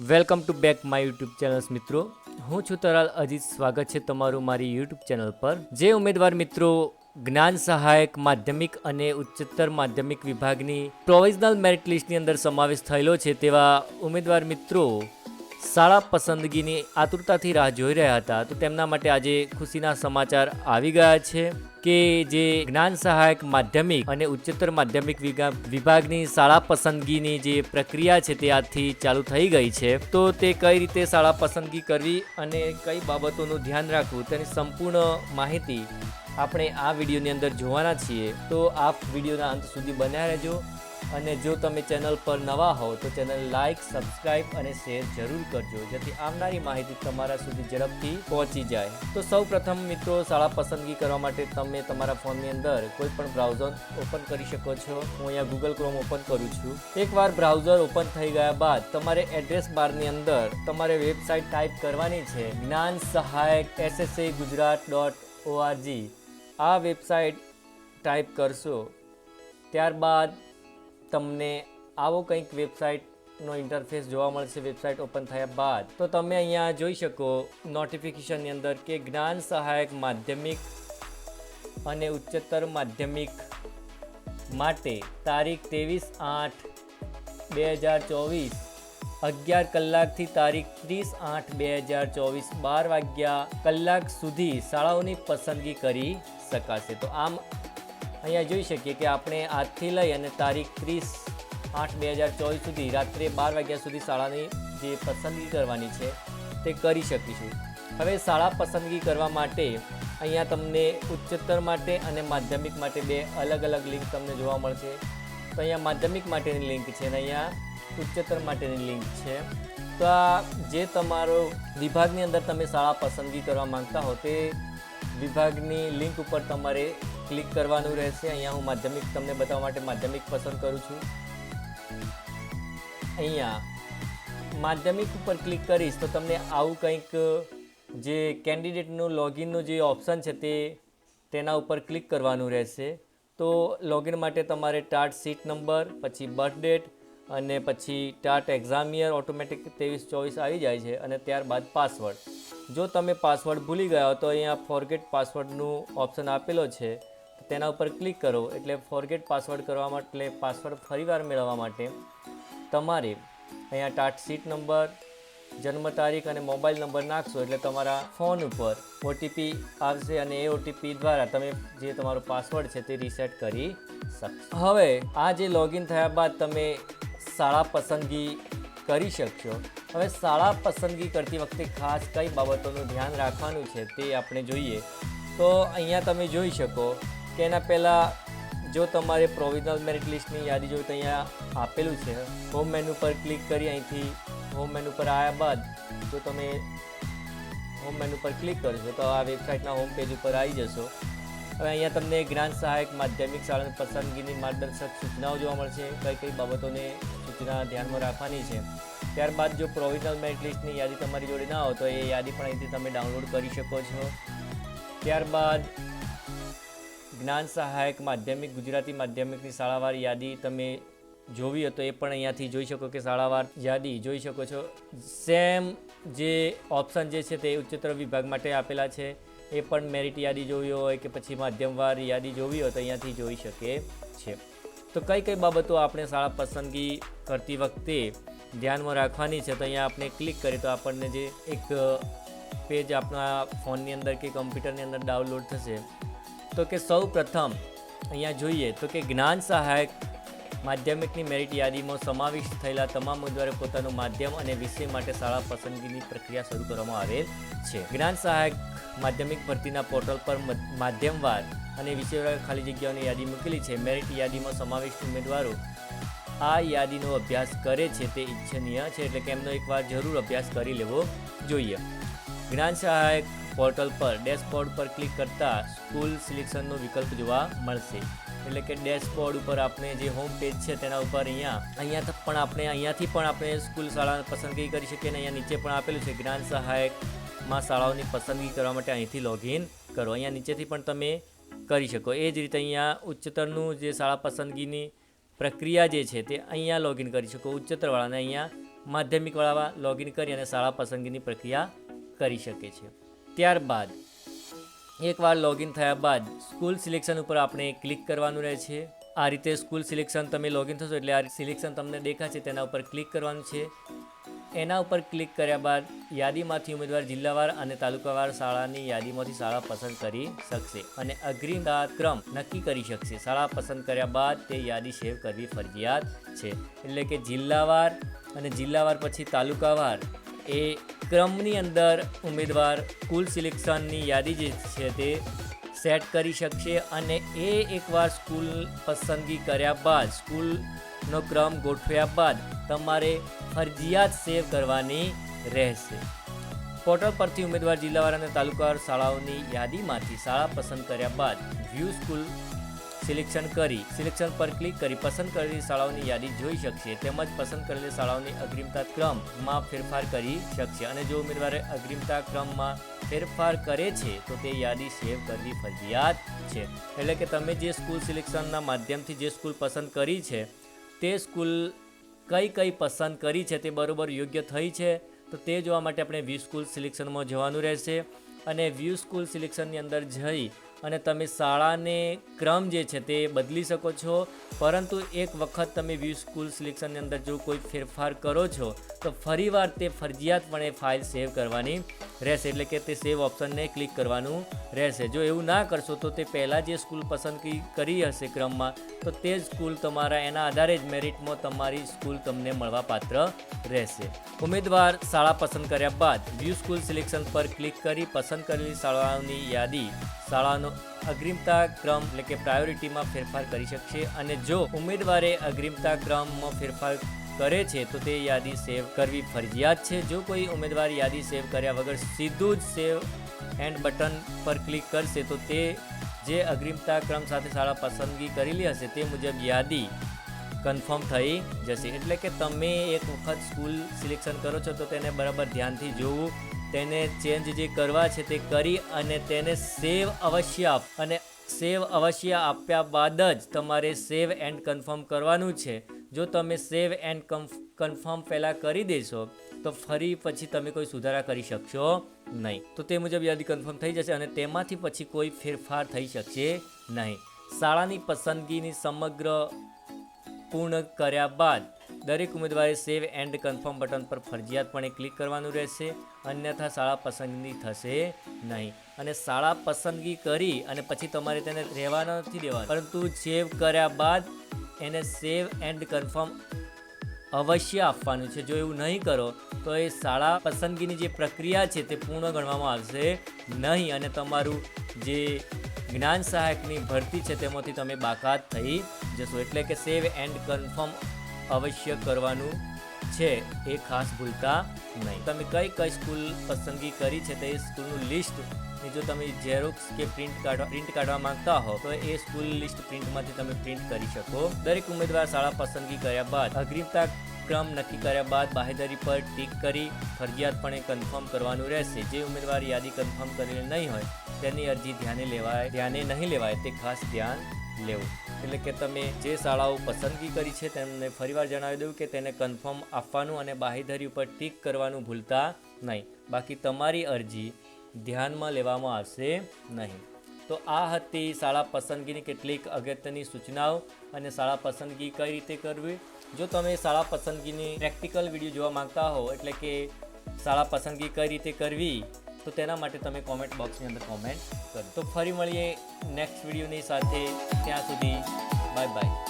Welcome to back my YouTube channels મિત્રો. હું છું તરાલ અજીત. સ્વાગત છે તમારું મારી યુટ્યુબ ચેનલ પર. જે ઉમેદવાર મિત્રો જ્ઞાન સહાયક, માધ્યમિક અને ઉચ્ચતર માધ્યમિક વિભાગની પ્રોવિઝનલ મેરિટ લિસ્ટની અંદર સમાવેશ થયેલો છે તેવા ઉમેદવાર મિત્રો શાળા પસંદગીની આતુરતાથી રાહ જોઈ રહ્યા હતા. તો તેમના માટે આજે ખુશીના સમાચાર આવી ગયા છે કે જે જ્ઞાન સહાયક માધ્યમિક અને ઉચ્ચતર માધ્યમિક વિભાગની શાળા પસંદગીની જે પ્રક્રિયા છે તે આજથી ચાલુ થઈ ગઈ છે. તો તે કઈ રીતે શાળા પસંદગી કરવી અને કઈ બાબતોનું ધ્યાન રાખવું તેની સંપૂર્ણ માહિતી આપણે આ વિડીયોની અંદર જોવાના છીએ. તો આપ વિડીયોના અંત સુધી બન્યા રહેજો. અને જો તમે ચેનલ પર નવા હો તો ચેનલ લાઇક સબસ્ક્રાઇબ અને શેર જરૂર કરજો, જેથી આવનારી માહિતી તમારા સુધી ઝડપથી પહોંચી જાય. તો સૌ પ્રથમ મિત્રો, શાળા પસંદગી કરવા માટે તમે તમારા ફોનની અંદર કોઈ પણ બ્રાઉઝર ઓપન કરી શકો છો. હું અહીંયા ગૂગલ ક્રોમ ઓપન કરું છું. એકવાર બ્રાઉઝર ઓપન થઈ ગયા બાદ તમારે એડ્રેસ બારની અંદર તમારે વેબસાઇટ ટાઈપ કરવાની છે, જ્ઞાન સહાયક એસએસએ ગુજરાત ડોટ ઓઆરજી આ વેબસાઇટ ટાઈપ કરશો. ત્યારબાદ તમને આવો કંઈક વેબસાઇટનો ઇન્ટરફેસ જોવા મળશે, વેબસાઇટ ઓપન થયા બાદ. તો તમે અહીંયા જોઈ શકો નોટિફિકેશનની અંદર કે જ્ઞાન સહાયક માધ્યમિક અને ઉચ્ચતર માધ્યમિક માટે તારીખ ત્રેવીસ આઠ બે હજાર ચોવીસ, અગિયાર કલાકથી તારીખ ત્રીસ આઠ બે હજાર ચોવીસ, બાર વાગ્યા કલાક સુધી શાળાઓની પસંદગી કરી શકાશે. તો આમ અહીંયા જોઈ શકીએ કે આપણે આજથી લઈ અને તારીખ ત્રીસ આઠ બે હજાર ચોવીસ સુધી રાત્રે બાર વાગ્યા સુધી શાળાની જે પસંદગી કરવાની છે તે કરી શકીશું. હવે શાળા પસંદગી કરવા માટે અહીંયા તમને ઉચ્ચતર માટે અને માધ્યમિક માટે બે અલગ અલગ લિંક તમને જોવા મળશે. તો અહીંયા માધ્યમિક માટેની લિંક છે અને અહીંયા ઉચ્ચતર માટેની લિંક છે. તો આ જે તમારો વિભાગની અંદર તમે શાળા પસંદગી કરવા માંગતા હો તે વિભાગની લિંક ઉપર તમારે ક્લિક કરવાનું રહેશે. અહીંયા હું માધ્યમિક તમને બતાવવા માટે માધ્યમિક પસંદ કરું છું. અહીંયા માધ્યમિક ઉપર ક્લિક કરીશ તો તમને આવું કંઈક, જે કેન્ડિડેટનું લોગિનનું જે ઓપ્શન છે તે તેના ઉપર ક્લિક કરવાનું રહેશે. તો લોગિન માટે તમારે ટાટ સીટ નંબર, પછી બર્થ ડેટ અને પછી ટાટ એક્ઝામ યર ઓટોમેટિક ત્રેવીસ ચોવીસ આવી જાય છે અને ત્યારબાદ પાસવર્ડ. જો તમે પાસવર્ડ ભૂલી ગયા હો તો અહીંયા ફોરગેટ પાસવર્ડનું ઓપ્શન આપેલો છે. તેના ઉપર ક્લિક કરો એટલે ફોરગેટ પાસવર્ડ કરવા માટે પાસવર્ડ ફરીવાર મેળવવા માટે તમારે અહીંયા ટાટ સીટ નંબર, જન્મ તારીખ અને મોબાઈલ નંબર નાખશો એટલે તમારા ફોન ઉપર ઓટીપી આવશે અને એ ઓટીપી દ્વારા તમે જે તમારો પાસવર્ડ છે તે રીસેટ કરી શકશો. હવે આ જે લોગિન થયા બાદ તમે શાળા પસંદગી કરી શકશો. હવે શાળા પસંદગી કરતી વખતે ખાસ કઈ બાબતોનું ધ્યાન રાખવાનું છે તે આપણે જોઈએ. તો અહીંયા તમે જોઈ શકો કે એના પહેલાં જો તમારે પ્રોવિઝનલ મેરિટ લિસ્ટની યાદી જો તો અહીંયા આપેલું છે હોમ મેનુ પર ક્લિક કરી અહીંથી હોમ મેનુ પર આવ્યા બાદ જો તમે હોમ મેનુ પર ક્લિક કરશો તો આ વેબસાઇટના હોમ પેજ ઉપર આવી જશો. હવે અહીંયા તમને જ્ઞાન સહાયક માધ્યમિક શાળાની પસંદગીની માર્ગદર્શક સૂચનાઓ જોવા મળશે, કઈ કઈ બાબતોને સૂચના ધ્યાનમાં રાખવાની છે. ત્યારબાદ જો પ્રોવિઝનલ મેરિટ લિસ્ટની યાદી તમારી જોડે ના હોય તો એ યાદી પણ અહીંથી તમે ડાઉનલોડ કરી શકો છો. ત્યારબાદ જ્ઞાન સહાયક, માધ્યમિક, ગુજરાતી માધ્યમિકની શાળાવાર યાદી તમે જોવી હોય તો એ પણ અહીંયાથી જોઈ શકો કે શાળાવાર યાદી જોઈ શકો છો. સેમ જે ઓપ્શન જે છે તે ઉચ્ચતર વિભાગ માટે આપેલા છે. એ પણ મેરિટ યાદી જોવી હોય કે પછી માધ્યમવાર યાદી જોવી હોય તો અહીંયાથી જોઈ શકે છે. તો કઈ કઈ બાબતો આપણે શાળા પસંદગી કરતી વખતે ધ્યાનમાં રાખવાની છે તો અહીંયા આપણે ક્લિક કરીએ તો આપણને જે એક પેજ આપણા ફોનની અંદર કે કમ્પ્યુટરની અંદર ડાઉનલોડ થશે. તો કે સૌ પ્રથમ અહીંયા જોઈએ તો કે જ્ઞાન સહાયક માધ્યમિકની મેરિટ યાદીમાં સમાવિષ્ટ થયેલા તમામ ઉમેદવારે પોતાનું માધ્યમ અને વિષય માટે શાળા પસંદગીની પ્રક્રિયા શરૂ કરવામાં આવેલ છે. જ્ઞાન સહાયક માધ્યમિક ભરતીના પોર્ટલ પર માધ્યમવાર અને વિષયવાર ખાલી જગ્યાઓની યાદી મૂકેલી છે. મેરિટ યાદીમાં સમાવિષ્ટ ઉમેદવારો આ યાદીનો અભ્યાસ કરે છે તે ઈચ્છનીય છે એટલે કે એમનો એકવાર જરૂર અભ્યાસ કરી લેવો જોઈએ. જ્ઞાન સહાયક પોર્ટલ પર ડેશબોર્ડ પર ક્લિક કરતાં સ્કૂલ સિલેક્શનનો વિકલ્પ જોવા મળશે. એટલે કે ડેશબોર્ડ ઉપર આપણે જે હોમ પેજ છે તેના ઉપર અહીંયા અહીંયા પણ આપણે, અહીંયાથી પણ આપણે સ્કૂલ શાળા પસંદગી કરી શકીએ અને અહીંયા નીચે પણ આપેલું છે, જ્ઞાન સહાયકમાં શાળાઓની પસંદગી કરવા માટે અહીંથી લોગિન કરો. અહીંયા નીચેથી પણ તમે કરી શકો. એ જ રીતે અહીંયા ઉચ્ચતરનું જે શાળા પસંદગીની પ્રક્રિયા જે છે તે અહીંયા લોગિન કરી શકો. ઉચ્ચતરવાળાને અહીંયા માધ્યમિકવાળા લોગિન કરી અને શાળા પસંદગીની પ્રક્રિયા કરી શકે છે. ત્યારબાદ, એકવાર લોગિન થયા બાદ સ્કૂલ સિલેક્શન ઉપર આપણે ક્લિક કરવાનું રહે છે. આ રીતે સ્કૂલ સિલેક્શન તમે લોગિન થશો એટલે આ સિલેક્શન તમને દેખાશે, તેના ઉપર ક્લિક કરવાનું છે. એના ઉપર ક્લિક કર્યા બાદ યાદીમાંથી ઉમેદવાર જિલ્લાવાર અને તાલુકાવાર શાળાની યાદીમાંથી શાળા પસંદ કરી શકશે અને અગ્રિમતા ક્રમ નક્કી કરી શકશે. શાળા પસંદ કર્યા બાદ તે યાદી સેવ કરવી ફરજિયાત છે. એટલે કે જિલ્લાવાર અને જિલ્લાવાર પછી તાલુકાવાર એ ક્રમની અંદર ઉમેદવાર કુલ સિલેક્શનની યાદી જે છે તે સેટ કરી શકશે અને એ એકવાર સ્કૂલ પસંદગી કર્યા બાદ, સ્કૂલનો ક્રમ ગોઠવ્યા બાદ તમારે ફરજિયાત સેવ કરવાની રહેશે. પોર્ટલ પરથી ઉમેદવાર જિલ્લાવાર અને તાલુકાવાર શાળાઓની યાદીમાંથી શાળા પસંદ કર્યા બાદ, વ્યૂ સ્કૂલ સિલેક્શન કરી, સિલેક્શન પર ક્લિક કરી પસંદ કરેલી શાળાઓની યાદી જોઈ શકશે તેમજ પસંદ કરેલી શાળાઓની અગ્રિમતા ક્રમમાં ફેરફાર કરી શકશે. અને જો ઉમેદવારે અગ્રિમતા ક્રમમાં ફેરફાર કરે છે, તો તે યાદી સેવ કરવી ફરજિયાત છે. એટલે કે તમે જે સ્કૂલ સિલેક્શનના માધ્યમથી જે સ્કૂલ પસંદ કરી છે, તે સ્કૂલ કઈ કઈ પસંદ કરી છે તે બરોબર યોગ્ય થઈ છે, તો તે જોવા માટે આપણે વ્યૂ સ્કૂલ સિલેક્શનમાં જવાનું રહેશે. અને વ્યૂ સ્કૂલ સિલેક્શનની અંદર જઈ અને તમે શાળાને ક્રમ જે છે તે બદલી શકો છો. પરંતુ એક વખત તમે વ્યૂ સ્કૂલ સિલેક્શનની અંદર જો કોઈ ફેરફાર કરો છો, તો ફરીવાર તે ફરજિયાતપણે ફાઇલ સેવ કરવાની રહેશે. એટલે કે તે સેવ ઓપ્શનને ક્લિક કરવાનું રહેશે. જો એવું ના કરશો, તો તે પહેલાં જે સ્કૂલ પસંદગી કરી હશે ક્રમમાં, તો તે જ સ્કૂલ તમારા એના આધારે જ મેરિટમાં તમારી સ્કૂલ તમને મળવાપાત્ર રહેશે. ઉમેદવાર શાળા પસંદ કર્યા બાદ વ્યૂ સ્કૂલ સિલેક્શન પર ક્લિક કરી પસંદ કરેલી શાળાઓની યાદી શાળાનો અગ્રિમતા ક્રમ એટલે કે પ્રાયોરિટીમાં ફેરફાર કરી શકશે અને જો ઉમેદવારે અગ્રિમતા ક્રમમાં ફેરફાર કરે છે, તો તે યાદી સેવ કરવી ફરજિયાત છે. જો કોઈ ઉમેદવાર યાદી સેવ કર્યા વગર સીધું જ સેવ એન્ડ બટન પર ક્લિક કરશે, તો તે જે અગ્રિમતા ક્રમ સાથે શાળા પસંદગી કરેલી હશે, તે મુજબ યાદી કન્ફર્મ થઈ જશે. એટલે કે તમે એક વખત સ્કૂલ સિલેક્શન કરો છો, તો તેને બરાબર ધ્યાનથી જોવું તેને ચેન્જ જે કરવા છે તે કરી અને તેને સેવ અવશ્ય આપ. અને સેવ અવશ્ય આપ્યા બાદ જ તમારે સેવ એન્ડ કન્ફર્મ કરવાનું છે. જો તમે સેવ એન્ડ કન્ફર્મ પહેલાં કરી દેશો, તો ફરી પછી તમે કોઈ સુધારા કરી શકશો નહીં. તો તે મુજબ યાદી કન્ફર્મ થઈ જશે અને તેમાંથી પછી કોઈ ફેરફાર થઈ શકશે નહીં. શાળાની પસંદગીની સમગ્ર પૂર્ણ કર્યા બાદ દરેક ઉમેદવારે સેવ એન્ડ કન્ફર્મ બટન પર ફરજિયાતપણે ક્લિક કરવાનું રહેશે. અન્યથા શાળા પસંદગી થશે નહીં. અને શાળા પસંદગી કરી અને પછી તમારે તેને રહેવા નથી દેવા પરંતુ સેવ કર્યા બાદ એને સેવ એન્ડ કન્ફર્મ અવશ્ય આપવાનું છે. જો એવું નહીં કરો, તો એ શાળા પસંદગીની જે પ્રક્રિયા છે તે પૂર્ણ ગણવામાં આવશે નહીં અને તમારું જે જ્ઞાન સહાયકની ભરતી છે તેમાંથી તમે બાકાત થઈ જશો. એટલે કે સેવ એન્ડ કન્ફર્મ અવશ્ય કરવાનું છે એ ખાસ ભૂલતા નહીં. તમે કઈ કઈ સ્કૂલ પસંદગી કરી છે તે સ્કૂલનું લિસ્ટ જો તમે ઝેરોક્સ કે પ્રિન્ટ કાઢવા પ્રિન્ટ કાઢવા માંગતા હો, તો એ સ્કૂલ લિસ્ટ પ્રિન્ટમાંથી તમે પ્રિન્ટ કરી શકો. દરેક ઉમેદવાર શાળા પસંદગી કર્યા બાદ, અગ્રિમતા ક્રમ નક્કી કર્યા બાદ બાહેધરી પર ટીક કરી ફરજિયાતપણે કન્ફર્મ કરવાનું રહેશે. જે ઉમેદવાર યાદી કન્ફર્મ કરેલી નહીં હોય, તેની અરજી ધ્યાને લેવાય ધ્યાને નહીં લેવાય તે ખાસ ધ્યાન લેવું. એટલે કે તમે જે શાળાઓ પસંદગી કરી છે તેમને ફરીવાર જણાવી દઉં કે તેને કન્ફર્મ આપવાનું અને બાહીધરી ઉપર ટીક કરવાનું ભૂલતા નહીં. બાકી તમારી અરજી ધ્યાનમાં લેવામાં આવશે નહીં. તો આ હતી શાળા પસંદગીની કેટલીક અગત્યની સૂચનાઓ અને શાળા પસંદગી કઈ રીતે કરવી? જો તમે શાળા પસંદગીની પ્રેક્ટિકલ વીડિયો જોવા માંગતા હો, એટલે કે શાળા પસંદગી કઈ રીતે કરવી? તો તેના માટે તમે કોમેન્ટ બોક્સની અંદર કોમેન્ટ કરો તો ફરી મળીએ નેક્સ્ટ વિડીયોની સાથે. ત્યાં સુધી બાય બાય